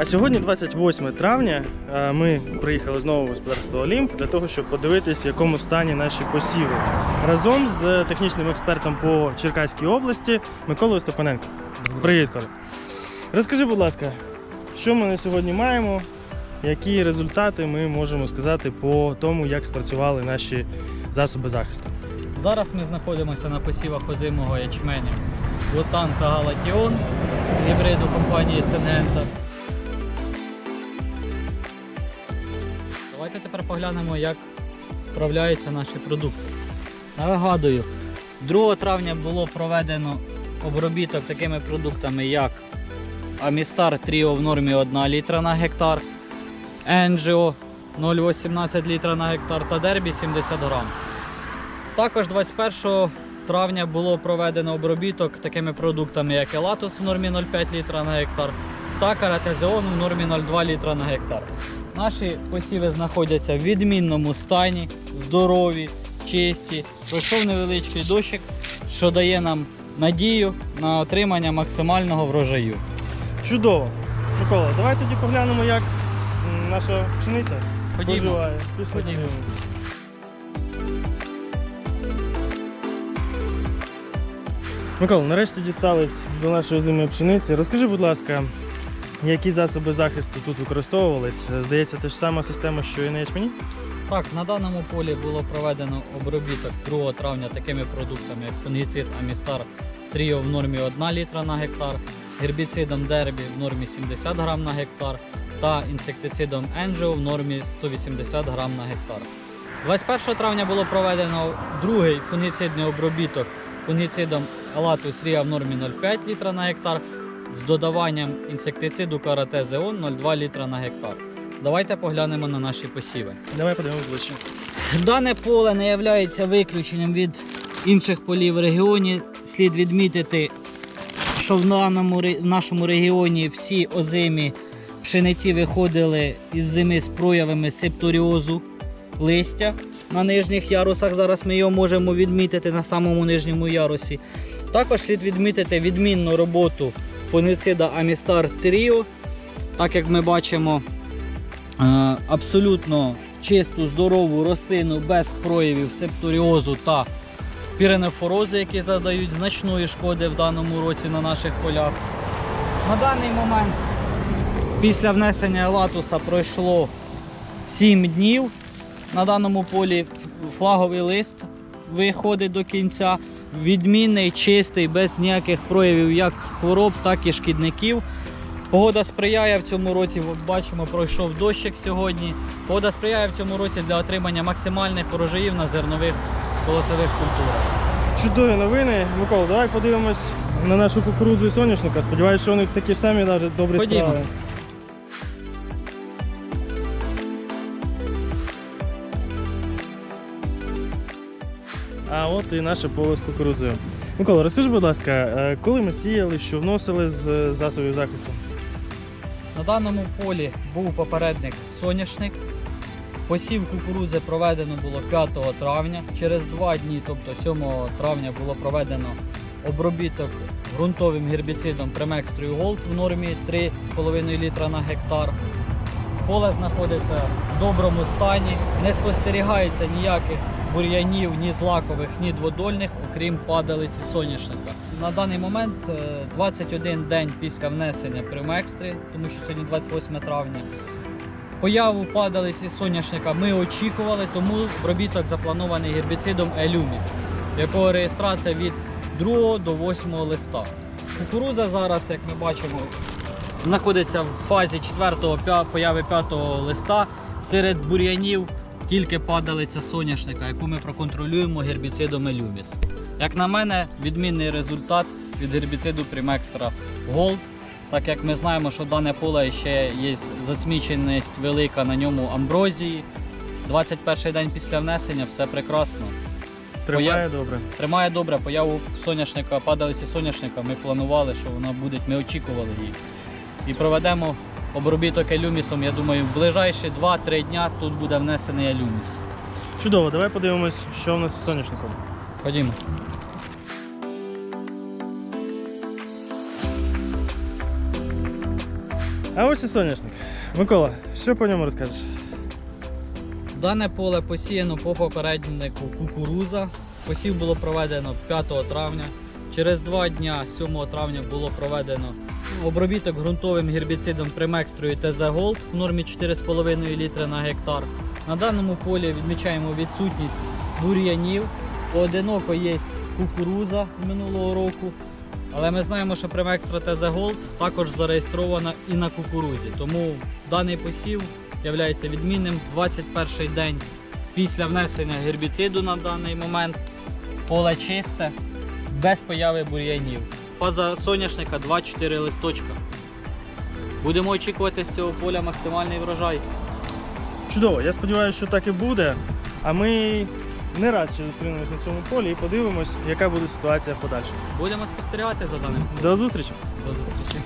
А сьогодні 28 травня. Ми приїхали знову в господарство Олімп для того, щоб подивитись, в якому стані наші посіви. Разом з технічним експертом по Черкаській області Миколою Степаненко. Привіт, Коля. Розкажи, будь ласка, що ми на сьогодні маємо, які результати ми можемо сказати по тому, як спрацювали наші засоби захисту. Зараз ми знаходимося на посівах озимого ячменя Лутан та Галатіон гібриду компанії Сингента. Давайте тепер поглянемо, як справляються наші продукти. Нагадую, 2 травня було проведено обробіток такими продуктами, як Амістар Тріо в нормі 1 літра на гектар, Енджіо 0,18 літра на гектар та Дербі 70 грам. Також 21 травня було проведено обробіток такими продуктами, як Елатус в нормі 0,5 літра на гектар та Каратезеон в нормі 0,2 літра на гектар. Наші посіви знаходяться в відмінному стані, здорові, чисті. Пройшов невеличкий дощик, що дає нам надію на отримання максимального врожаю. Чудово! Микола, давай тоді поглянемо, як наша пшениця Ходімо. поживає. Пішли Ходімо. Микола, нарешті дістались до нашої озимої пшениці. Розкажи, будь ласка, які засоби захисту тут використовувались? Здається, те ж сама система, що і на ячмені? Так, на даному полі було проведено обробіток 2 травня такими продуктами, як фунгіцид Амістар Тріо в нормі 1 літра на гектар, гербіцидом Дербі в нормі 70 грам на гектар та інсектицидом Енджіо в нормі 180 грам на гектар. 21 травня було проведено другий фунгіцидний обробіток фунгіцидом Елатус Ріа в нормі 0,5 літра на гектар з додаванням інсектициду Карате Зеон 0,2 літра на гектар. Давайте поглянемо на наші посіви. Давай подивимось ближче. Дане поле не є виключенням від інших полів в регіоні. Слід відмітити, що в, даному, в нашому регіоні всі озимі пшениці виходили із зими з проявами септоріозу листя на нижніх ярусах. Зараз ми його можемо відмітити на самому нижньому ярусі. Також слід відмітити відмінну роботу фунгицида Амістар Тріо. Так як ми бачимо, Е, абсолютно чисту, здорову рослину без проявів септоріозу та піренефорозу, які задають значної шкоди в даному році на наших полях. На даний момент після внесення латуса пройшло 7 днів. На даному полі флаговий лист виходить до кінця. Відмінний, чистий, без ніяких проявів як хвороб, так і шкідників. Погода сприяє в цьому році, бачимо, пройшов дощик сьогодні. Погода сприяє в цьому році для отримання максимальних урожаїв на зернових колосових культурах. Чудові новини. Микола, давай подивимось на нашу кукурудзу і соняшника. Сподіваюсь, що у них такі ж самі навіть добрі Ходімо. справи. А от і наше поле з кукурудзою. Микола, розкажи, будь ласка, е, коли ми сіяли, що вносили з е, засобів захисту? На даному полі був попередник соняшник. Посів кукурудзи проведено було 5 травня. Через два дні, тобто 7 травня, було проведено обробіток ґрунтовим гербіцидом Premex Gold в нормі 3,5 літра на гектар. Поле знаходиться в доброму стані, не спостерігається ніяких бур'янів, ні злакових, ні дводольних, окрім падалиці соняшника. На даний момент е, 21 день після внесення Примекстри, тому що сьогодні 28 травня. Появу падалиці соняшника ми очікували, тому обробіток запланований гербіцидом Елюміс, якого реєстрація від 2 до 8 листа. Кукуруза зараз, як ми бачимо, знаходиться в фазі 4 появи 5 листа. Серед бур'янів тільки падалиця соняшника, яку ми проконтролюємо гербіцидом Елюміс. Як на мене, відмінний результат від гербіциду Примекстра Gold. Так як ми знаємо, що дане поле ще є засміченість велика на ньому амброзії. 21 день після внесення все прекрасно. Тримає добре. Тримає добре появу соняшника, падалиці соняшника. Ми планували, що вона буде, ми очікували її. І проведемо обробіток елюмісом. Я думаю, в ближайші 2-3 дня тут буде внесений елюміс. Чудово, давай подивимось, що в нас з соняшником. Ходімо. А ось і соняшник. Микола, що по ньому розкажеш? Дане поле посіяно по попереднику кукуруза. Посів було проведено 5 травня. Через два дня, 7 травня, було проведено обробіток ґрунтовим гербіцидом Примекстрою ТЗ Голд в нормі 4,5 літри на гектар. На даному полі відмічаємо відсутність бур'янів. Поодиноко є кукуруза з минулого року. Але ми знаємо, що Примекстра ТЗ Голд також зареєстрована і на кукурузі. Тому даний посів є відмінним 21 день після внесення гербіциду на даний момент. Поле чисте, без появи бур'янів. Фаза соняшника 2-4 листочка. Будемо очікувати з цього поля максимальний врожай. Чудово, я сподіваюся, що так і буде. А ми не раз ще зустрінемось на цьому полі і подивимось, яка буде ситуація в подальшому. Будемо спостерігати за даним. До зустрічі! До зустрічі.